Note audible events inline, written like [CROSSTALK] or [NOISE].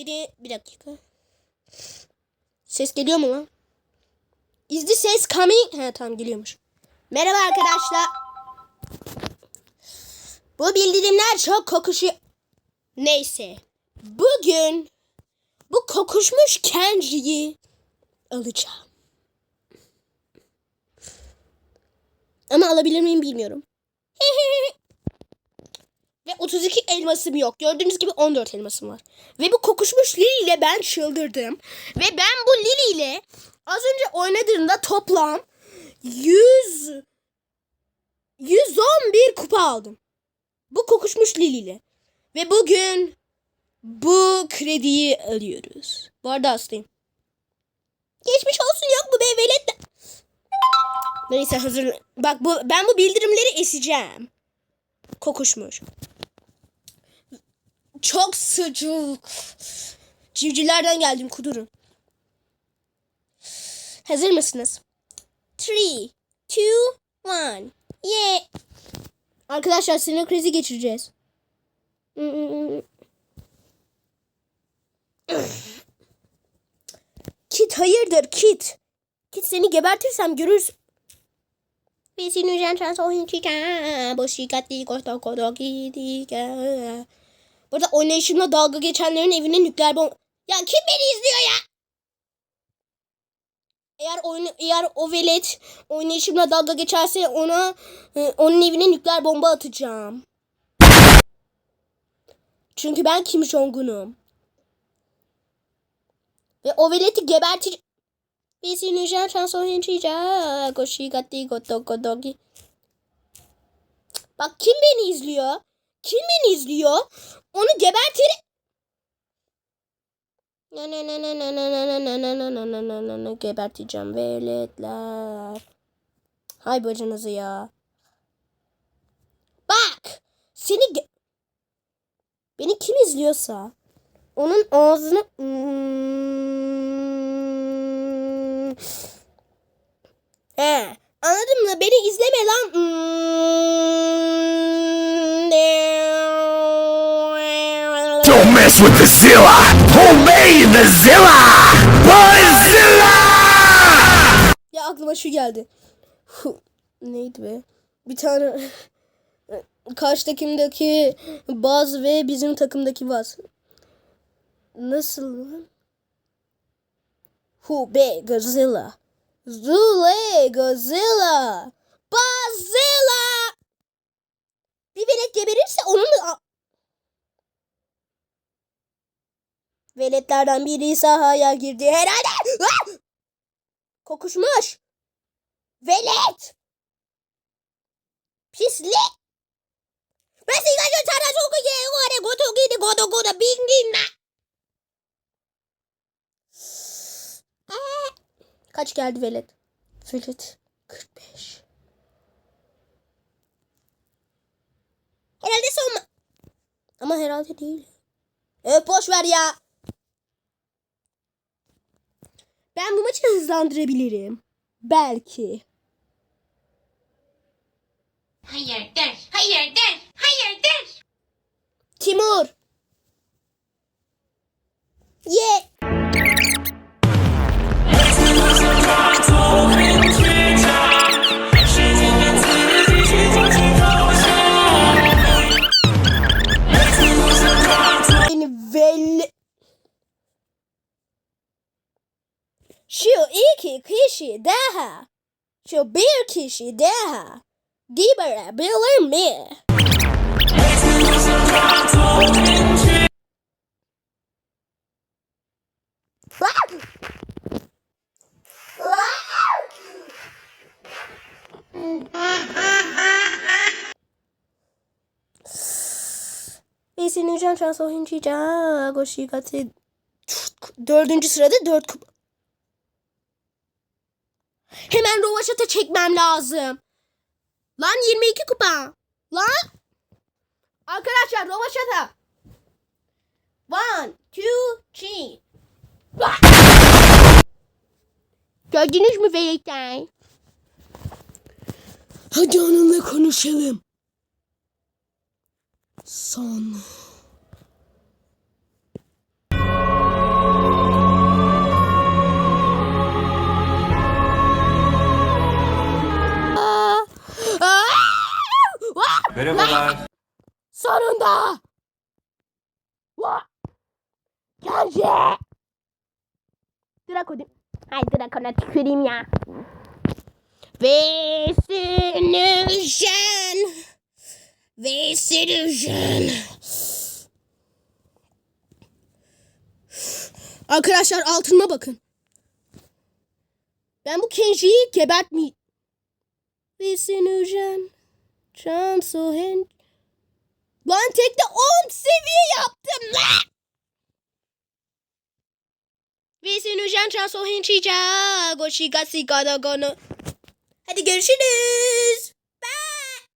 Diri bir dakika. Ses geliyor mu lan? Is the ses coming? He tamam geliyormuş. Merhaba arkadaşlar. Bu bildirimler çok kokuşuyor. Neyse. Bugün bu kokuşmuş Kenji'yi alacağım. Ama alabilir miyim bilmiyorum. Ve 32 elmasım yok. Gördüğünüz gibi 14 elmasım var. Ve bu kokuşmuş Lili ile ben çıldırdım. Ve ben bu Lili ile az önce oynadığımda toplam 100 111 kupa aldım. Bu kokuşmuş Lili ile. Ve bugün bu krediyi alıyoruz. Bu arada hastayım. Geçmiş olsun yok mu be velet Neyse hazır. Bak bu ben bu bildirimleri eseceğim. Kokuşmuş. Çok sıcak. Civcivlerden geldim kudurun. Hazır mısınız? 3, 2, 1. Yeah. Arkadaşlar sinir krizi geçireceğiz. Kit hayırdır Kit? Kit seni gebertirsem görürsün. Ve şans oyun çıkar. Bu şikayetli koşta kodo gidiyor. Burada oynayışımla dalga geçenlerin evine nükleer bomba... Ya kim beni izliyor ya? Eğer oyun, eğer o velet oynayışımla dalga geçerse ona e, onun evine nükleer bomba atacağım. Çünkü ben Kim Jong-un'um. Ve o veleti gebertir... Bizi nişan şans oynayacak. Koşigati goto godogi. Bak kim beni izliyor? Kim beni izliyor? Onu gebertir. Ne ne ne ne ne ne ne ne ne ne ne ne ne ne ne geberteceğim veletler. Hay bacınızı ya. Bak seni beni kim izliyorsa onun ağzını Hmm. He, anladın mı? Beni izleme lan. Hmm. Don't mess with the Zilla! Obey the Zilla! Boyzilla! Ya aklıma şu geldi. Neydi be? Bir tane [LAUGHS] karşı takımdaki Baz ve bizim takımdaki Baz. Nasıl lan? Hu be Godzilla. Zule Godzilla. Bazilla. Bir velet geberirse onun Veletlerden biri sahaya girdi herhalde. Kokuşmuş. Velet. Pislik. Seni kaçın sana çok iyi. Gore goto gidi goto bingin na. Aa! Kaç geldi velet? Velet 45. Herhalde son? Ama herhalde değil. Evet boş ver ya. Ben bu maçı hızlandırabilirim. Belki. Hayırdır, hayırdır, hayırdır. Timur. Ye. Beni Şu iki kişi daha. Şu bir kişi daha. Giberebilir mi? Neyse Nurcan şans oyuncuyacak. O şikati. Dördüncü sırada dört kupa. Hemen rovaşata çekmem lazım. Lan 22 kupa. Lan. Arkadaşlar rovaşata. One, two, three. Gördünüz mü veletler? Hadi onunla konuşalım. Son. Vah! Vah! Kenji! Draco değil. Ay Draco'na tüküreyim ya. Ve sinüjen. Ve sinüjen. Arkadaşlar altıma bakın. Ben bu Kenji'yi gebertmeyeyim. Ve sinüjen. Chansohen. Lan tekte 10 seviye yaptım lan. Ve sinüjen Chansohen Chicha. Goshi Gasi Gada Gono. Hadi görüşürüz.